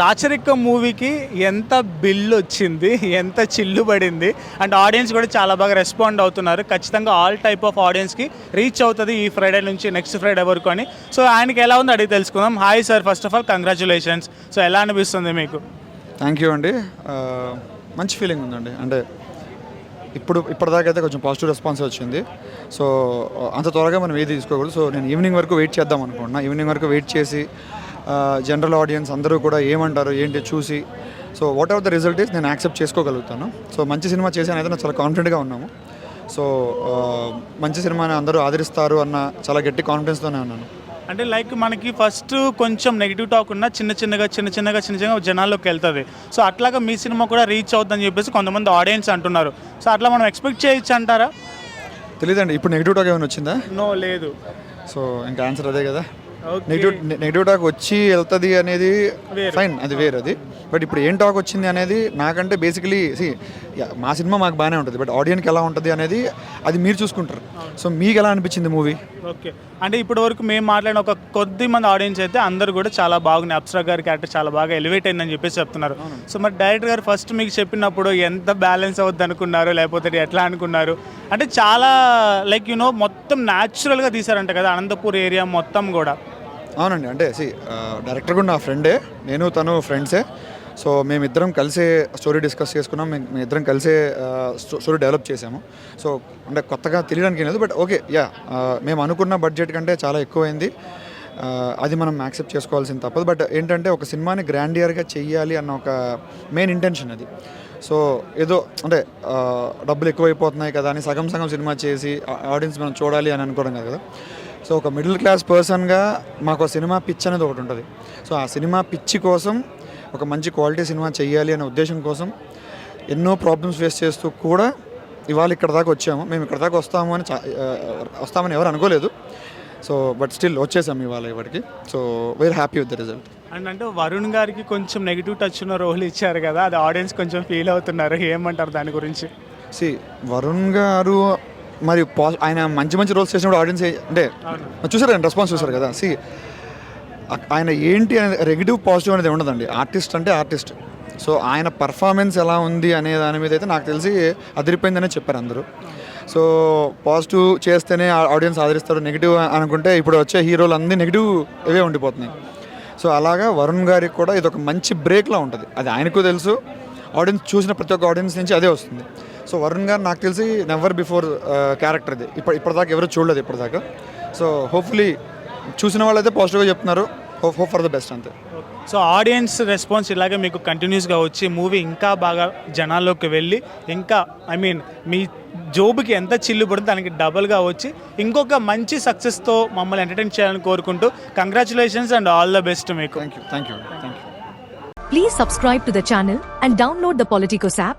రాచరిక మూవీకి ఎంత బిల్ వచ్చింది ఎంత చిల్లు పడింది అండ్ ఆడియన్స్ కూడా చాలా బాగా రెస్పాండ్ అవుతున్నారు. ఖచ్చితంగా ఆల్ టైప్ ఆఫ్ ఆడియన్స్కి రీచ్ అవుతుంది ఈ ఫ్రైడే నుంచి నెక్స్ట్ ఫ్రైడే వరకు అని. సో ఆయనకి ఎలా ఉందో అడిగి తెలుసుకుందాం. Hi sir first of all congratulations so ఎలా అనిపిస్తుంది మీకు? థ్యాంక్ యూ అండి. మంచి ఫీలింగ్ ఉందండి. అంటే ఇప్పుడు ఇప్పటిదాకా అయితే కొంచెం పాజిటివ్ రెస్పాన్స్ వచ్చింది. సో అంత త్వరగా మనం ఏది తీసుకోకూడదు. సో నేను ఈవినింగ్ వరకు వెయిట్ చేద్దాం అనుకుంటున్నా. ఈవినింగ్ వరకు వెయిట్ చేసి జనరల్ ఆడియన్స్ అందరూ కూడా ఏమంటారు ఏంటి చూసి. So whatever the result is నేను యాక్సెప్ట్ చేసుకోగలుగుతాను. సో మంచి సినిమా చేశాను అయితే నేను చాలా కాన్ఫిడెంట్గా ఉన్నాము. సో మంచి సినిమాని అందరూ ఆదరిస్తారు అన్న చాలా గట్టి కాన్ఫిడెన్స్తోనే ఉన్నాను. అంటే లైక్ మనకి ఫస్ట్ కొంచెం నెగిటివ్ టాక్ ఉన్న చిన్న చిన్నగా చిన్న చిన్నగా చిన్న చిన్నగా జనాల్లోకి వెళ్తుంది. సో అట్లాగా మీ సినిమా కూడా రీచ్ అవుతుందని చెప్పేసి కొంతమంది ఆడియన్స్ అంటున్నారు. సో అట్లా మనం ఎక్స్పెక్ట్ చేయొచ్చు అంటారా? తెలియదండి ఇప్పుడు నెగిటివ్ టాక్ ఏమైనా వచ్చిందా? నో లేదు. సో ఇంకా ఆన్సర్ అదే కదా. నెగిటివ్ నెగిటివ్ టాక్ వచ్చి వెళ్తుంది అనేది. ఫైన్ అది వేరు అది. బట్ ఇప్పుడు ఏం టాక్ వచ్చింది అనేది నాకంటే బేసికలీ సి మా సినిమా మాకు బాగానే ఉంటుంది బట్ ఆడియన్కి ఎలా ఉంటుంది అనేది అది మీరు చూసుకుంటారు. సో మీకు ఎలా అనిపించింది మూవీ ఓకే అంటే ఇప్పటి వరకు మేము మాట్లాడిన ఒక కొద్ది మంది ఆడియన్స్ అయితే అందరూ కూడా చాలా బాగుంది అప్సరా గారి క్యారెక్టర్ చాలా బాగా ఎలివేట్ అయిందని చెప్పేసి చెప్తున్నారు. సో మరి డైరెక్టర్ గారు ఫస్ట్ మీకు చెప్పినప్పుడు ఎంత బ్యాలెన్స్ అవుద్ది అనుకున్నారు లేకపోతే ఎట్లా అనుకున్నారు? అంటే చాలా లైక్ యూనో మొత్తం న్యాచురల్గా తీశారంట కదా అనంతపూర్ ఏరియా మొత్తం కూడా. అవునండి. అంటే సి డైరెక్టర్ కూడా నా ఫ్రెండే నేను తను ఫ్రెండ్సే సో మేమిద్దరం కలిసే స్టోరీ డిస్కస్ చేసుకున్నాం. మేము మేమిద్దరం కలిసే స్టోరీ డెవలప్ చేసాము సో అంటే కొత్తగా తెలియడానికి లేదు బట్ ఓకే యా మేము అనుకున్న బడ్జెట్ కంటే చాలా ఎక్కువైంది. అది మనం యాక్సెప్ట్ చేసుకోవాల్సింది తప్పదు. బట్ ఏంటంటే ఒక సినిమాని గ్రాండియర్గా చెయ్యాలి అన్న ఒక మెయిన్ ఇంటెన్షన్ అది. సో ఏదో అంటే డబ్బులు ఎక్కువైపోతున్నాయి కదా అని సగం సగం సినిమా చేసి ఆడియన్స్ మనం చూడాలి అని అనుకోవడం కదా. సో ఒక మిడిల్ క్లాస్ పర్సన్గా మాకు సినిమా పిచ్ అనేది ఒకటి ఉంటుంది. సో ఆ సినిమా పిచ్చి కోసం ఒక మంచి క్వాలిటీ సినిమా చెయ్యాలి అనే ఉద్దేశం కోసం ఎన్నో ప్రాబ్లమ్స్ ఫేస్ చేస్తూ కూడా ఇవాళ ఇక్కడ దాకా వచ్చాము. మేము ఇక్కడ దాకా వస్తాము అని వస్తామని ఎవరు అనుకోలేదు. సో బట్ స్టిల్ వచ్చేసాము ఇవాళ ఇప్పటికి. So very happy with the result and అంటే వరుణ్ గారికి కొంచెం నెగిటివ్ టచ్ ఉన్న రోల్ ఇచ్చారు కదా అది ఆడియన్స్ కొంచెం ఫీల్ అవుతున్నారు. ఏమంటారు దాని గురించి? సి వరుణ్ గారు మరి ఆయన మంచి మంచి రోల్స్ చేసినప్పుడు ఆడియన్స్ అంటే చూసారు రెస్పాన్స్ చూసారు కదా? సి ఆయన ఏంటి అనేది నెగిటివ్ పాజిటివ్ అనేది ఉండదండి. ఆర్టిస్ట్ అంటే ఆర్టిస్ట్ సో ఆయన పర్ఫార్మెన్స్ ఎలా ఉంది అనే దాని మీద అయితే నాకు తెలిసి అదిరిపోయిందనే చెప్పారు అందరూ. సో పాజిటివ్ చేస్తేనే ఆడియన్స్ ఆదరిస్తారు నెగిటివ్ అనుకుంటే ఇప్పుడు వచ్చే హీరోలు అన్నీ నెగిటివ్ ఇవే ఉండిపోతున్నాయి. సో అలాగా వరుణ్ గారికి కూడా ఇది ఒక మంచి బ్రేక్లా ఉంటుంది. అది ఆయనకు తెలుసు. ఆడియన్స్ చూసిన ప్రతి ఒక్క ఆడియన్స్ నుంచి అదే వస్తుంది. సో వరుణ్ గారు నాకు తెలిసి నెవర్ బిఫోర్ క్యారెక్టర్ ఇది. ఇప్పుడు ఇప్పటిదాకా ఎవరు చూడలేదు ఇప్పటిదాకా. సో హోప్ఫుల్లీ చూసిన వాళ్ళైతే పాజిటివ్గా చెప్తున్నారు. Hope hope for the best అంతే. సో ఆడియన్స్ రెస్పాన్స్ ఇలాగే మీకు కంటిన్యూస్గా వచ్చి మూవీ ఇంకా బాగా జనాల్లోకి వెళ్ళి ఇంకా ఐ మీన్ మీ జోబుకి ఎంత చిల్లు పడుతుందో దానికి డబుల్గా వచ్చి ఇంకొక మంచి సక్సెస్తో మమ్మల్ని ఎంటర్టైన్ చేయాలని కోరుకుంటూ congratulations and all the best మీకు. Thank you thank you thank you Please subscribe to the channel and download the Politicos app.